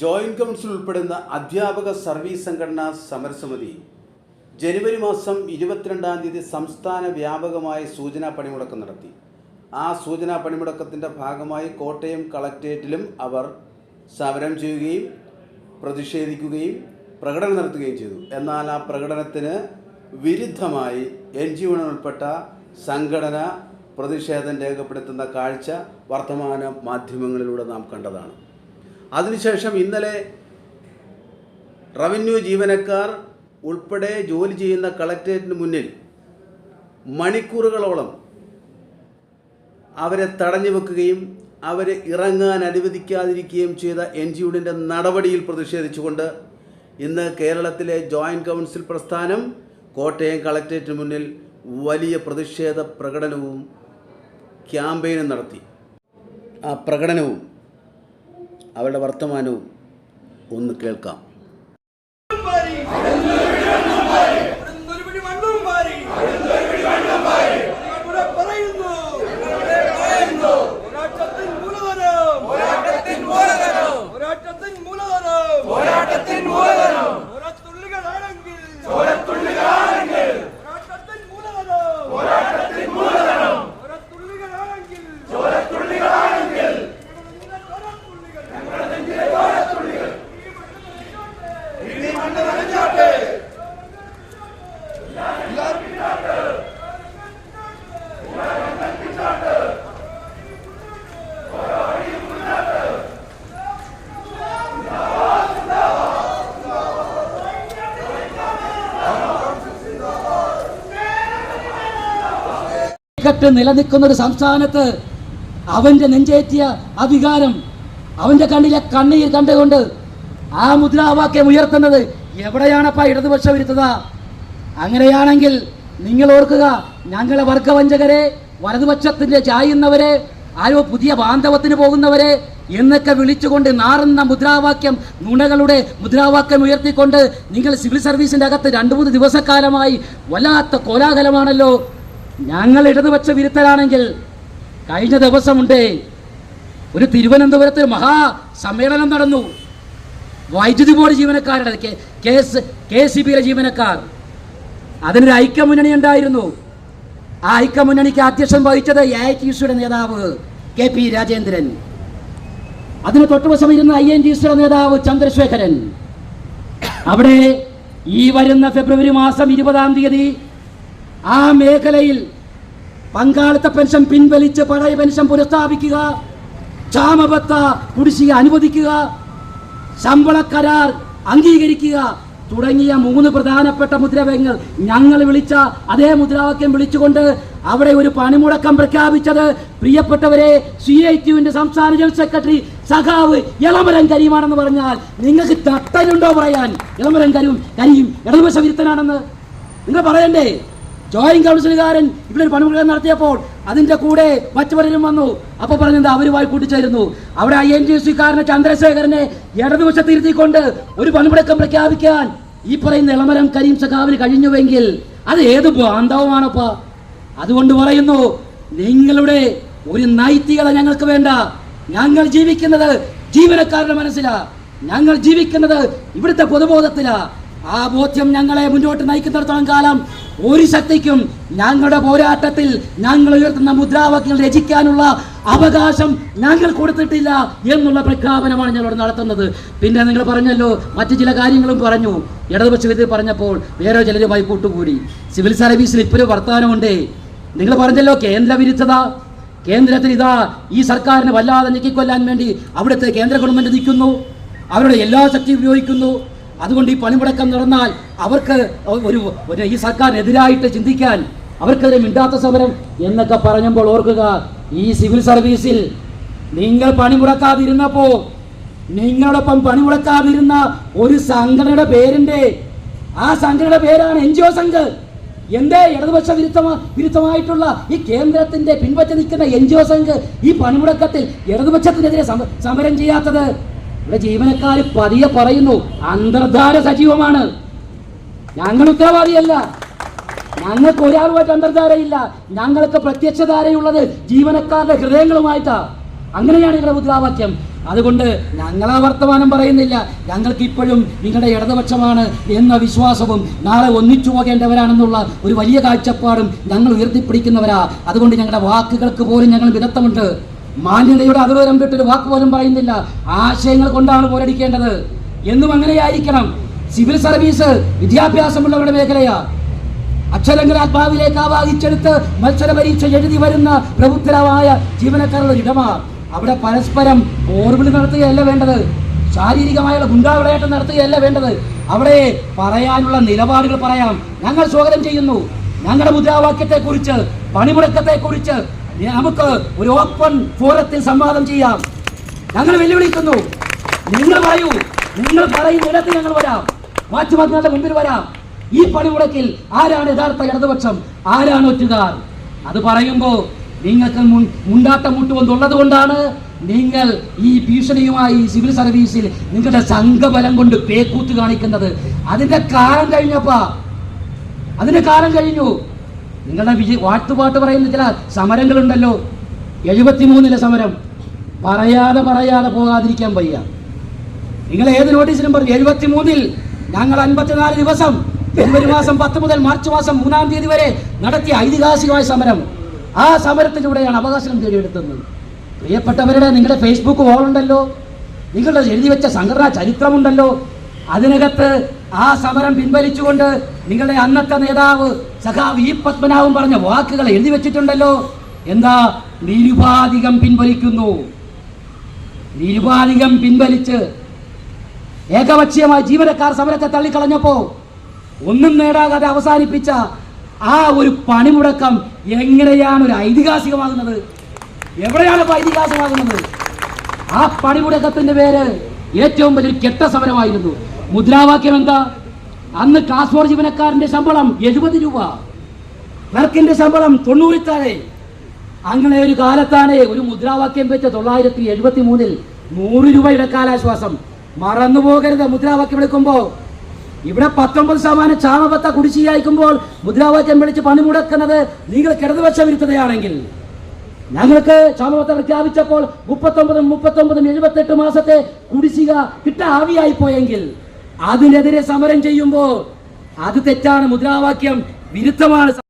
Joint council ഉൾപ്പെടുന്ന അധ്യാപക service സംഘടനാ സമരസമിതി ജനുവരി മാസം ഇരുപത്തിരണ്ടാം തീയതി സംസ്ഥാന വ്യാപകമായ സൂചനാ പണിമുടക്കം നടത്തി. ആ സൂചനാ പണിമുടക്കത്തിന്റെ ഭാഗമായി കോട്ടയം കളക്ട്രേറ്റിലും അവർ സമരം ചെയ്യുകയും പ്രതിഷേധിക്കുകയും പ്രകടനം നടത്തുകയും ചെയ്തു. എന്നാൽ ആ പ്രകടനത്തിന് വിരുദ്ധമായി എൻ ജി ഉൾപ്പെട്ട സംഘടന പ്രതിഷേധം രേഖപ്പെടുത്തുന്ന കാഴ്ച വർത്തമാന മാധ്യമങ്ങളിലൂടെ നാം കണ്ടതാണ്. അതിനുശേഷം ഇന്നലെ റവന്യൂ ജീവനക്കാർ ഉൾപ്പെടെ ജോലി ചെയ്യുന്ന കളക്ട്രേറ്റിന് മുന്നിൽ മണിക്കൂറുകളോളം അവരെ തടഞ്ഞു വെക്കുകയും അവരെ ഇറങ്ങാൻ അനുവദിക്കാതിരിക്കുകയും ചെയ്ത എൻ ജി യുഡിന്റെ നടപടിയിൽ പ്രതിഷേധിച്ചുകൊണ്ട് ഇന്ന് കേരളത്തിലെ ജോയിന്റ് കൗൺസിൽ പ്രസ്ഥാനം കോട്ടയം കളക്ട്രേറ്റിന് മുന്നിൽ വലിയ പ്രതിഷേധ പ്രകടനവും ക്യാമ്പയിനും നടത്തി. ആ പ്രകടനവും അവരുടെ വർത്തമാനവും ഒന്ന് കേൾക്കാം. കെട്ട് നിലനിൽക്കുന്ന ഒരു സംസ്ഥാനത്ത് അവന്റെ നെഞ്ചേറ്റിയ അധികാരം അവന്റെ കണ്ണിലെ കണ്ണീർ കണ്ടുകൊണ്ട് ആ മുദ്രാവാക്യം ഉയർത്തുന്നത് എവിടെയാണപ്പാ ഇടതുപക്ഷം വിരുദ്ധത അങ്ങനെയാണെങ്കിൽ നിങ്ങൾ ഓർക്കുക ഞങ്ങളെ വർഗവഞ്ചകരെ വലതുപക്ഷത്തിന്റെ ചായുന്നവരെ ആരോ പുതിയ ബാന്ധവത്തിന് പോകുന്നവരെ എന്നൊക്കെ വിളിച്ചുകൊണ്ട് നാറുന്ന മുദ്രാവാക്യം നുണകളുടെ മുദ്രാവാക്യം ഉയർത്തിക്കൊണ്ട് നിങ്ങൾ സിവിൽ സർവീസിന്റെ അകത്ത് രണ്ടു മൂന്ന് ദിവസക്കാലമായി വല്ലാത്ത കോലാഹലമാണല്ലോ. ഞങ്ങൾ ഇടതുപക്ഷ വിരുദ്ധരാണെങ്കിൽ കഴിഞ്ഞ ദിവസമുണ്ട് ഒരു തിരുവനന്തപുരത്ത് മഹാ സമ്മേളനം നടന്നു. വൈദ്യുതി ബോർഡ് ജീവനക്കാരുടെ കെ- കെ സി ബിയിലെ ജീവനക്കാർ. അതിനൊരു ഐക്യമുന്നണി ഉണ്ടായിരുന്നു. ആ ഐക്യമുന്നണിക്ക് അധ്യക്ഷം വഹിച്ചത് എ ഐ ടി സിയുടെ നേതാവ് കെ പി രാജേന്ദ്രൻ. അതിന് തൊട്ടുവശം ഇരുന്ന ഐ എൻ ടി സിയുടെ നേതാവ് ചന്ദ്രശേഖരൻ. അവിടെ ഈ വരുന്ന ഫെബ്രുവരി മാസം ഇരുപതാം തീയതി ആ മേഖലയിൽ പങ്കാളിത്ത പെൻഷൻ പിൻവലിച്ച് പഴയ പെൻഷൻ പുനഃസ്ഥാപിക്കുക ക്ഷാമബത്ത കുടിശ്ശിക അനുവദിക്കുക ശമ്പള കരാർ അംഗീകരിക്കുക തുടങ്ങിയ മൂന്ന് പ്രധാനപ്പെട്ട മുദ്രാവാക്യങ്ങൾ ഞങ്ങൾ വിളിച്ച അതേ മുദ്രാവാക്യം വിളിച്ചുകൊണ്ട് അവിടെ ഒരു പണിമുടക്കം പ്രഖ്യാപിച്ചത് പ്രിയപ്പെട്ടവരെ സി ഐ ടിയുവിന്റെ സംസ്ഥാന ജനറൽ സെക്രട്ടറി സഖാവ് ഇളമരം കരീമാണെന്ന് പറഞ്ഞാൽ നിങ്ങൾക്ക് തട്ടലുണ്ടോ പറയാൻ? ഇളമരം കരിയും കരിയും ഇടതുപക്ഷ വിരുദ്ധനാണെന്ന്. നിങ്ങൾ പറയണ്ടേ? ജോയിന്റ് കൗൺസിലുകാരൻ ഇവിടെ ഒരു പണിമുടക്കം നടത്തിയപ്പോൾ അതിന്റെ കൂടെ മറ്റു പലരും വന്നു. അപ്പൊ പറഞ്ഞത് അവരുമായി കൂട്ടിച്ചേരുന്നു. അവിടെ ഐ എൻ ടി സിക്കാരനെ ചന്ദ്രശേഖരനെ ഇടതുവശത്തിരുത്തിക്കൊണ്ട് ഒരു പണിമുടക്കം പ്രഖ്യാപിക്കാൻ ഈ പറയുന്ന ഇളമരം കരീം സഖാവിന് കഴിഞ്ഞുവെങ്കിൽ അത് ഏത് ബാന്ധവമാണപ്പാ അതുകൊണ്ട് പറയുന്നു നിങ്ങളുടെ ഒരു നൈതികത ഞങ്ങൾക്ക് വേണ്ട. ഞങ്ങൾ ജീവിക്കുന്നത് ജീവനക്കാരുടെ മനസ്സിലാ. ഞങ്ങൾ ജീവിക്കുന്നത് ഇവിടുത്തെ പൊതുബോധത്തിലാ. ആ ബോധ്യം ഞങ്ങളെ മുന്നോട്ട് നയിക്കുന്നിടത്തോളം കാലം ഒരു ശക്തിക്കും ഞങ്ങളുടെ പോരാട്ടത്തിൽ ഞങ്ങൾ ഉയർത്തുന്ന മുദ്രാവാക്യങ്ങൾ രചിക്കാനുള്ള അവകാശം ഞങ്ങൾ കൊടുത്തിട്ടില്ല എന്നുള്ള പ്രഖ്യാപനമാണ് ഞങ്ങളോട് നടത്തുന്നത്. പിന്നെ നിങ്ങൾ പറഞ്ഞല്ലോ മറ്റു ചില കാര്യങ്ങളും പറഞ്ഞു. ഇടതുപക്ഷ വിധി പറഞ്ഞപ്പോൾ വേറെ ചിലരുമായി കൂട്ടുകൂടി. സിവിൽ സർവീസിൽ ഇപ്പോഴും വർത്തമാനമുണ്ടേ. നിങ്ങൾ പറഞ്ഞല്ലോ കേന്ദ്ര വിരുദ്ധത കേന്ദ്രത്തിൽ ഇതാ ഈ സർക്കാരിനെ വല്ലാതെ ഞെക്കിക്കൊല്ലാൻ വേണ്ടി അവിടുത്തെ കേന്ദ്ര ഗവൺമെന്റ് നിൽക്കുന്നു. അവരുടെ എല്ലാ ശക്തിയും ഉപയോഗിക്കുന്നു. അതുകൊണ്ട് ഈ പണിമുടക്കം നടന്നാൽ അവർക്ക് ഒരു ഈ സർക്കാരിനെതിരായിട്ട് ചിന്തിക്കാൻ അവർക്കെതിരെ മിണ്ടാത്ത സമരം എന്നൊക്കെ പറഞ്ഞപ്പോൾ ഓർക്കുക ഈ സിവിൽ സർവീസിൽ നിങ്ങൾ പണിമുടക്കാതിരുന്നപ്പോ നിങ്ങളോടൊപ്പം പണിമുടക്കാതിരുന്ന ഒരു സംഘടനയുടെ പേരിന്റെ ആ സംഘടനയുടെ പേരാണ് എൻ ജി ഒ സംഘ്. എന്തേ ഇടതുപക്ഷ വിരുദ്ധമാ വിരുദ്ധമായിട്ടുള്ള ഈ കേന്ദ്രത്തിന്റെ പിൻപറ്റി നിൽക്കുന്ന എൻ ജി ഒ സംഘ് ഈ പണിമുടക്കത്തിൽ ഇടതുപക്ഷത്തിനെതിരെ സമരം ചെയ്യാത്തത്? ഇവിടെ ജീവനക്കാർ പതിയെ പറയുന്നു അന്തർധാര സജീവമാണ്. ഞങ്ങൾ ഉത്തരവാദിയല്ല. ഞങ്ങൾക്ക് ഒരാളുമായിട്ട് അന്തർധാരയില്ല. ഞങ്ങൾക്ക് പ്രത്യക്ഷധാരയുള്ളത് ജീവനക്കാരുടെ ഹൃദയങ്ങളുമായിട്ടാ. അങ്ങനെയാണ് ഇവിടെ മുദ്രാവാക്യം. അതുകൊണ്ട് ഞങ്ങൾ ആ വർത്തമാനം പറയുന്നില്ല. ഞങ്ങൾക്ക് ഇപ്പോഴും നിങ്ങളുടെ ഇടതുപക്ഷമാണ് എന്ന വിശ്വാസവും നാളെ ഒന്നിച്ചു പോകേണ്ടവരാണെന്നുള്ള ഒരു വലിയ കാഴ്ചപ്പാടും ഞങ്ങൾ ഉയർത്തിപ്പിടിക്കുന്നവരാ. അതുകൊണ്ട് ഞങ്ങളുടെ വാക്കുകൾക്ക് പോലും ഞങ്ങൾ വിദഗ്ധമുണ്ട്. മാന്യതയുടെ അതിർവരം വിട്ടൊരു വാക്ക് പോലും പറയുന്നില്ല. ആശയങ്ങൾ കൊണ്ടാണ് പോരടിക്കേണ്ടത്. എന്നും അങ്ങനെയായിരിക്കണം. സിവിൽ സർവീസ് വിദ്യാഭ്യാസമുള്ളവരുടെ മേഖലയാ. അക്ഷരങ്ങൾ ആത്മാവിലേക്ക് ആവാഹിച്ചെടുത്ത് മത്സര പരീക്ഷ എഴുതി വരുന്ന പ്രബുദ്ധരായ ജീവനക്കാരുടെ ഇടമാ അവിടെ പരസ്പരം ഓർവിളി നടത്തുകയല്ല വേണ്ടത്. ശാരീരികമായുള്ള ഗുണ്ടാവിളയാട്ടം നടത്തുകയല്ല വേണ്ടത്. അവിടെ പറയാനുള്ള നിലപാടുകൾ പറയാം. ഞങ്ങൾ സ്വാഗതം ചെയ്യുന്നു. ഞങ്ങളുടെ മുദ്രാവാക്യത്തെ കുറിച്ച് പണിമുടക്കത്തെ കുറിച്ച് നമുക്ക് ഒരു ഓപ്പൺ ഫോറത്തിൽ സംവാദം ചെയ്യാം. ഞങ്ങൾ വെല്ലുവിളിക്കുന്നു. നിങ്ങൾ പറയൂ. നിങ്ങൾ പറയുന്നിടത്ത് ഞങ്ങൾ വരാം. മാറ്റുമാറ്റങ്ങളുടെ മുമ്പിൽ വരാം. ഈ പണിമുടക്കിൽ ആരാണ് യഥാർത്ഥ ഇടതുപക്ഷം? ആരാണ് ഒറ്റുകാർ? അത് പറയുമ്പോൾ നിങ്ങൾക്ക് മുണ്ടാട്ട മുട്ടുവെന്നുള്ളത് കൊണ്ടാണ് നിങ്ങൾ ഈ ഭീഷണിയുമായി സിവിൽ സർവീസിൽ നിങ്ങളുടെ സംഘബലം കൊണ്ട് പേക്കൂത്ത് കാണിക്കുന്നത്. അതിന്റെ കാലം കഴിഞ്ഞപ്പാ അതിന്റെ കാലം കഴിഞ്ഞു. നിങ്ങളുടെ വിജയ വാട്ടുപാട്ട് പറയുന്ന ചില സമരങ്ങളുണ്ടല്ലോ. എഴുപത്തിമൂന്നിലെ സമരം. പറയാതെ പറയാതെ പോകാതിരിക്കാൻ വയ്യ. നിങ്ങൾ ഏത് നോട്ടീസിലും പറഞ്ഞു എഴുപത്തിമൂന്നിൽ ഞങ്ങൾ അൻപത്തിനാല് ദിവസം ജനുവരി മാസം പത്ത് മുതൽ മാർച്ച് മാസം മൂന്നാം തീയതി വരെ നടത്തിയ ഐതിഹാസികമായ സമരം. ആ സമരത്തിലൂടെയാണ് അവകാശം തേടിയെടുത്തത് പ്രിയപ്പെട്ടവരുടെ നിങ്ങളുടെ ഫേസ്ബുക്ക് ഉണ്ടല്ലോ. നിങ്ങളുടെ എഴുതി വെച്ച സംഘടനാ ചരിത്രമുണ്ടല്ലോ. അതിനകത്ത് ആ സമരം പിൻവലിച്ചുകൊണ്ട് നിങ്ങളുടെ അന്നത്തെ നേതാവ് സഖാവ് ഇ പത്മനാഭൻ പറഞ്ഞ വാക്കുകൾ എഴുതി വെച്ചിട്ടുണ്ടല്ലോ. എന്താ? നിരുപാധികം പിൻവലിക്കുന്നു. നിരുപാധികം പിൻവലിച്ച് ഏകപക്ഷീയമായി ജീവനക്കാർ സമരത്തെ തള്ളിക്കളഞ്ഞപ്പോ ഒന്നും നേടാകാതെ അവസാനിപ്പിച്ച ആ ഒരു പണിമുടക്കം എങ്ങനെയാണ് ഒരു ഐതിഹാസികമാകുന്നത്? എവിടെയാണ് ഐതിഹാസികമാകുന്നത്? ആ പണിമുടക്കത്തിന്റെ പേര് ഏറ്റവും വലിയൊരു കെട്ട സമരമായിരുന്നു. മുദ്രാവാക്യം എന്താ? അന്ന് കാസോർ ജീവനക്കാരന്റെ ശമ്പളം എഴുപത് രൂപ. ക്ലർക്കിന്റെ ശമ്പളം തൊണ്ണൂറിൽ താഴെ അങ്ങനെ ഒരു കാലത്താണ് ഒരു മുദ്രാവാക്യം വെച്ച തൊള്ളായിരത്തി എഴുപത്തി മൂന്നിൽ നൂറ് രൂപയുടെ കാലാശ്വാസം. മറന്നു പോകരുത് മുദ്രാവാക്യം എടുക്കുമ്പോ ഇവിടെ പത്തൊമ്പത് ശതമാനം ക്ഷാമബത്ത കുടിശ്ശികയായിരിക്കുമ്പോൾ മുദ്രാവാക്യം വിളിച്ച് പണിമുടക്കുന്നത് നിങ്ങൾ കിടതുപക്ഷ വിരുദ്ധതയാണെങ്കിൽ. ഞങ്ങൾക്ക് ക്ഷാമബത്ത പ്രഖ്യാപിച്ചപ്പോൾ മുപ്പത്തൊമ്പതും മുപ്പത്തൊമ്പതും എഴുപത്തെട്ട് മാസത്തെ കുടിശ്ശിക കിട്ട ആവിയായി പോയെങ്കിൽ അതിനെതിരെ സമരം ചെയ്യുമ്പോൾ അത് തെറ്റാണ് മുദ്രാവാക്യം വിരുദ്ധമാണ്.